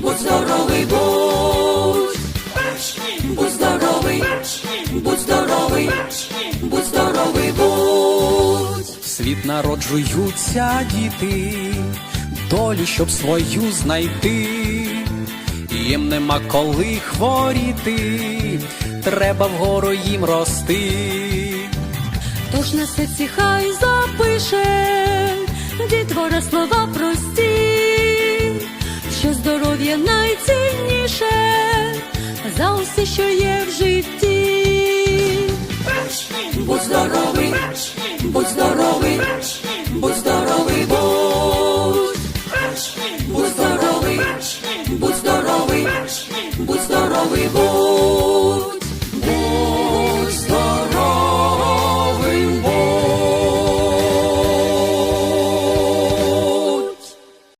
будь здоровий, будь, будь здоровий, будь здоровий, будь здоровий, будь. В світ народжуються діти, долю, щоб свою знайти, їм нема коли хворіти, треба вгору їм рости. Тож на серці хай запише дітвора слова прості, здоров'я найцінніше за усе, що є в житті. Будь здоровий, будь здоровий, будь здоровий, будь, будь здоровий, будь здоровий, будь здоровий, будь.